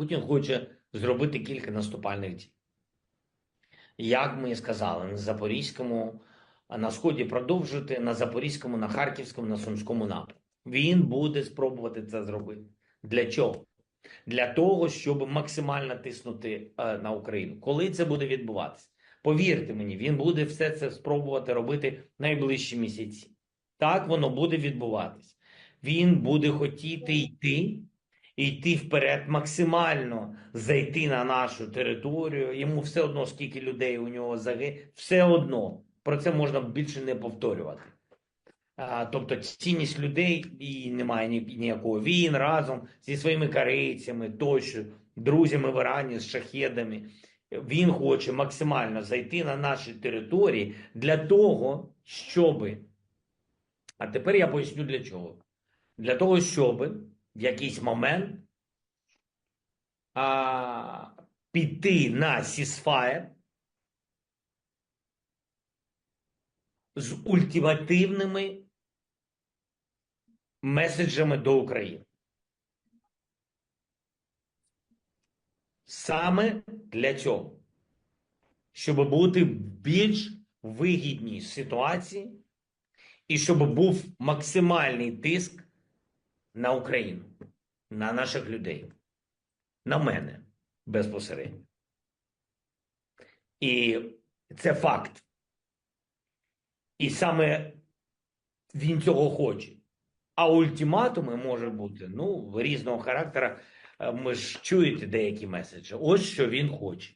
Путін хоче зробити кілька наступальних дій. Як ми і сказали, на Запорізькому, на сході продовжити, на Запорізькому, на Харківському, на Сумському напрямку. Він буде спробувати це зробити. Для чого? Для того, щоб максимально тиснути е, на Україну. Коли це буде відбуватися? Повірте мені, він буде все це спробувати робити найближчі місяці. Так воно буде відбуватись. Він буде хотіти йти і йти вперед максимально зайти на нашу територію. Йому все одно, скільки людей у нього заги, все одно про це можна більше не повторювати. Тобто цінність людей і немає ніякого. Він разом зі своїми корейцями, тощо, друзями в Ірані з шахедами. Він хоче максимально зайти на наші території для того, щоби. А тепер я поясню для чого. Для того, щоби в якийсь момент а, піти на сісфаєр з ультимативними меседжами до України. Саме для цього, щоб бути в більш вигідній ситуації і щоб був максимальний тиск на Україну, на наших людей, на мене безпосередньо. І це факт. І саме він цього хоче. А ультиматуми можуть бути ну, різного характеру. Е, Ми ж чуєте деякі меседжі. Ось що він хоче.